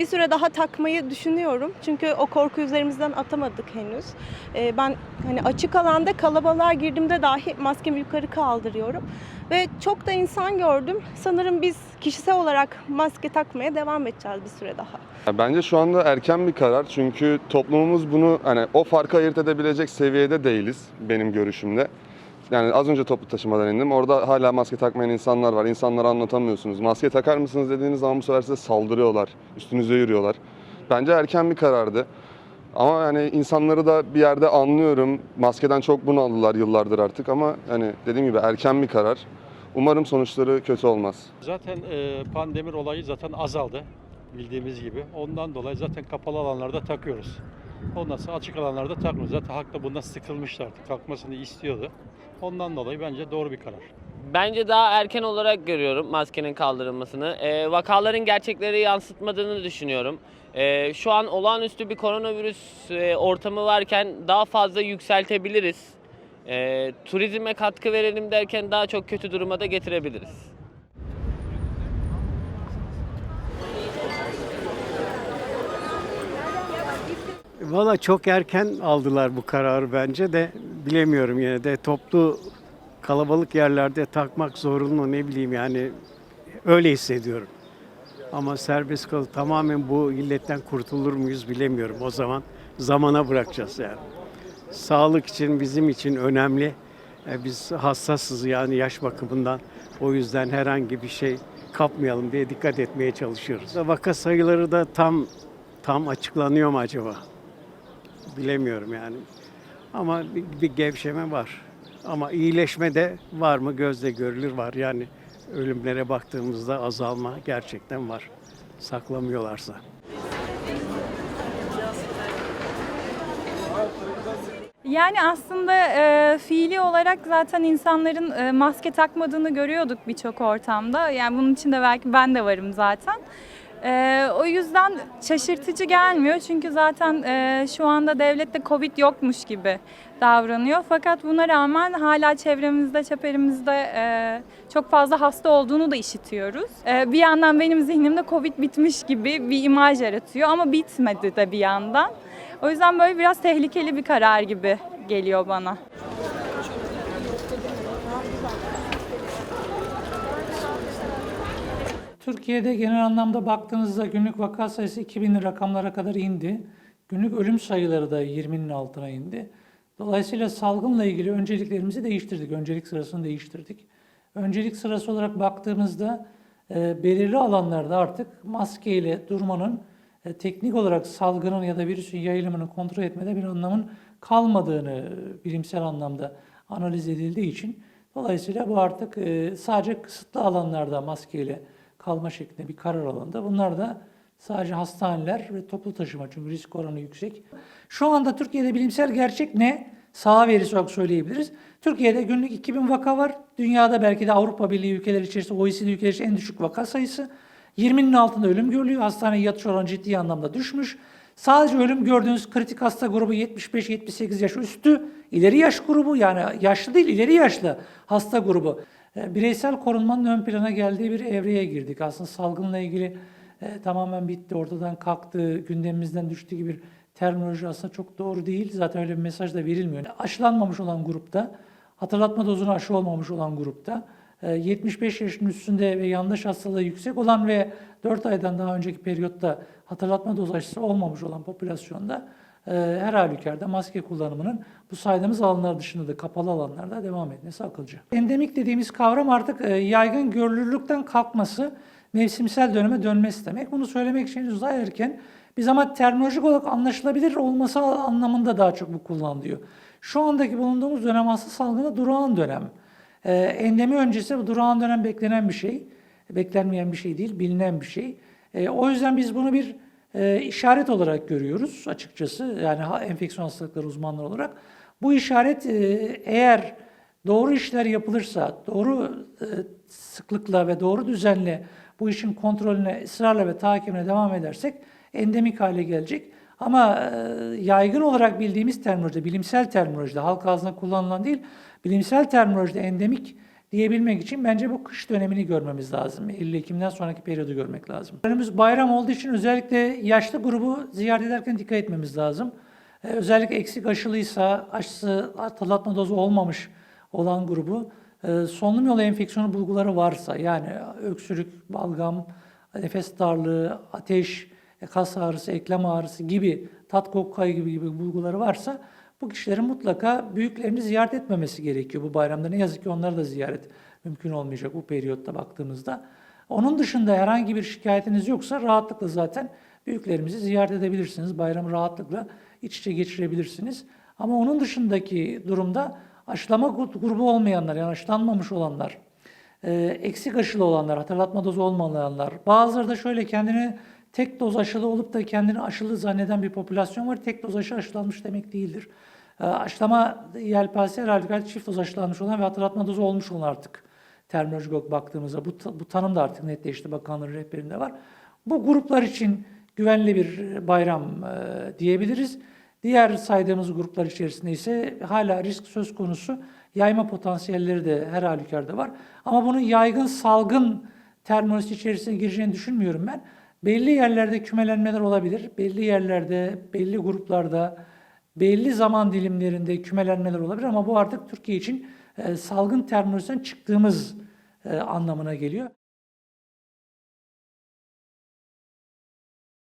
Bir süre daha takmayı düşünüyorum. Çünkü o korku üzerimizden atamadık henüz. Ee, ben hani açık alanda kalabalığa girdiğimde dahi maskemi yukarı kaldırıyorum. Ve çok da insan gördüm. Sanırım biz kişisel olarak maske takmaya devam edeceğiz bir süre daha. Bence şu anda erken bir karar çünkü toplumumuz bunu hani o farkı ayırt edebilecek seviyede değiliz benim görüşümde. Yani az önce toplu taşımadan indim. Orada hala maske takmayan insanlar var. İnsanlara anlatamıyorsunuz. Maske takar mısınız dediğiniz zaman bu sefer size saldırıyorlar. Üstünüze yürüyorlar. Bence erken bir karardı. Ama yani insanları da bir yerde anlıyorum. Maskeden çok bunu aldılar yıllardır artık ama hani dediğim gibi erken bir karar. Umarım sonuçları kötü olmaz. Zaten e, pandemi olayı zaten azaldı bildiğimiz gibi. Ondan dolayı zaten kapalı alanlarda takıyoruz. Ondan sonra açık alanlarda takmıyoruz. Zaten halk da bundan sıkılmıştı artık. Kalkmasını istiyordu. Ondan dolayı bence doğru bir karar. Bence daha erken olarak görüyorum maskenin kaldırılmasını. Ee, vakaların gerçekleri yansıtmadığını düşünüyorum. Ee, şu an olağanüstü bir koronavirüs e, ortamı varken daha fazla yükseltebiliriz. Ee, turizme katkı verelim derken daha çok kötü duruma da getirebiliriz. Valla çok erken aldılar bu kararı bence de bilemiyorum yine de toplu kalabalık yerlerde takmak zorunlu ne bileyim yani öyle hissediyorum. Ama serbest kalı tamamen bu illetten kurtulur muyuz bilemiyorum. O zaman zamana bırakacağız yani. Sağlık için bizim için önemli. E, Biz hassasız yani yaş bakımından. O yüzden herhangi bir şey kapmayalım diye dikkat etmeye çalışıyoruz. Vaka sayıları da tam tam açıklanıyor mu acaba? Bilemiyorum yani. Ama bir, bir gevşeme var. Ama iyileşme de var mı gözle görülür var. Yani ölümlere baktığımızda azalma gerçekten var. Saklamıyorlarsa. Yani aslında e, fiili olarak zaten insanların e, maske takmadığını görüyorduk birçok ortamda. Yani bunun içinde belki ben de varım zaten. E, o yüzden şaşırtıcı gelmiyor çünkü zaten e, şu anda devlette Covid yokmuş gibi davranıyor. Fakat buna rağmen hala çevremizde, çeperimizde e, çok fazla hasta olduğunu da işitiyoruz. E, bir yandan benim zihnimde Covid bitmiş gibi bir imaj yaratıyor ama bitmedi de bir yandan. O yüzden böyle biraz tehlikeli bir karar gibi geliyor bana. Türkiye'de genel anlamda baktığınızda günlük vaka sayısı 2000 rakamlara kadar indi. Günlük ölüm sayıları da 20'nin altına indi. Dolayısıyla salgınla ilgili önceliklerimizi değiştirdik. Öncelik sırasını değiştirdik. Öncelik sırası olarak baktığımızda e, belirli alanlarda artık maskeyle durmanın e, teknik olarak salgının ya da virüsün yayılımını kontrol etmede bir anlamın kalmadığını e, bilimsel anlamda analiz edildiği için dolayısıyla bu artık e, sadece kısıtlı alanlarda maskeyle kalma şeklinde bir karar alındı. Bunlar da sadece hastaneler ve toplu taşıma çünkü risk oranı yüksek. Şu anda Türkiye'de bilimsel gerçek ne? Saha verisi olarak söyleyebiliriz. Türkiye'de günlük 2000 vaka var. Dünyada belki de Avrupa Birliği ülkeleri içerisinde OECD ülkeleri içerisinde en düşük vaka sayısı. 20'nin altında ölüm görülüyor. Hastaneye yatış oranı ciddi anlamda düşmüş. Sadece ölüm gördüğünüz kritik hasta grubu 75-78 yaş üstü, ileri yaş grubu yani yaşlı değil ileri yaşlı hasta grubu. E, Bireysel korunmanın ön plana geldiği bir evreye girdik. Aslında salgınla ilgili e, tamamen bitti, ortadan kalktı, gündemimizden düştüğü gibi bir terminoloji aslında çok doğru değil. Zaten öyle bir mesaj da verilmiyor. Aşılanmamış olan grupta, hatırlatma dozuna aşı olmamış olan grupta, e, 75 yaşın üstünde ve yanlış hastalığı yüksek olan ve 4 aydan daha önceki periyotta hatırlatma doz aşısı olmamış olan popülasyonda e, her halükarda maske kullanımının bu saydığımız alanlar dışında da kapalı alanlarda devam etmesi akılcı. Endemik dediğimiz kavram artık e, yaygın görülürlükten kalkması, mevsimsel döneme dönmesi demek. Bunu söylemek için daha erken. Biz ama terminolojik olarak anlaşılabilir olması anlamında daha çok bu kullanılıyor. Şu andaki bulunduğumuz dönem aslında salgında durağan dönem. Ee, endemi öncesi bu durağan dönem beklenen bir şey. Beklenmeyen bir şey değil, bilinen bir şey. Ee, o yüzden biz bunu bir e, işaret olarak görüyoruz açıkçası. Yani enfeksiyon hastalıkları uzmanları olarak. Bu işaret e, eğer doğru işler yapılırsa, doğru e, sıklıkla ve doğru düzenle bu işin kontrolüne, ısrarla ve takibine devam edersek endemik hale gelecek. Ama e, yaygın olarak bildiğimiz terminolojide, bilimsel terminolojide, halk ağzında kullanılan değil, bilimsel terminolojide endemik diyebilmek için bence bu kış dönemini görmemiz lazım. Eylül-Ekim'den sonraki periyodu görmek lazım. Önümüz bayram olduğu için özellikle yaşlı grubu ziyaret ederken dikkat etmemiz lazım. Ee, özellikle eksik aşılıysa, aşısı hatırlatma dozu olmamış olan grubu, e, solunum yolu enfeksiyonu bulguları varsa yani öksürük, balgam, nefes darlığı, ateş, e, kas ağrısı, eklem ağrısı gibi, tat koku gibi, gibi bulguları varsa bu kişilerin mutlaka büyüklerini ziyaret etmemesi gerekiyor bu bayramda. Ne yazık ki onları da ziyaret mümkün olmayacak bu periyotta baktığımızda. Onun dışında herhangi bir şikayetiniz yoksa rahatlıkla zaten büyüklerimizi ziyaret edebilirsiniz. Bayramı rahatlıkla iç içe geçirebilirsiniz. Ama onun dışındaki durumda aşılama grubu olmayanlar yani aşılanmamış olanlar, e, eksik aşılı olanlar, hatırlatma dozu olmayanlar, bazıları da şöyle kendini tek doz aşılı olup da kendini aşılı zanneden bir popülasyon var. Tek doz aşı aşılanmış demek değildir. E, aşılama yelpase herhalde çift doz aşılanmış olan ve hatırlatma dozu olmuş olan artık terminolojik olarak baktığımızda bu, bu tanım da artık netleşti bakanlığın rehberinde var. Bu gruplar için güvenli bir bayram e, diyebiliriz. Diğer saydığımız gruplar içerisinde ise hala risk söz konusu. Yayma potansiyelleri de her halükarda var. Ama bunun yaygın salgın terminolojisi içerisine gireceğini düşünmüyorum ben. Belli yerlerde kümelenmeler olabilir. Belli yerlerde, belli gruplarda, belli zaman dilimlerinde kümelenmeler olabilir ama bu artık Türkiye için e, salgın terminolojisinden çıktığımız e, anlamına geliyor.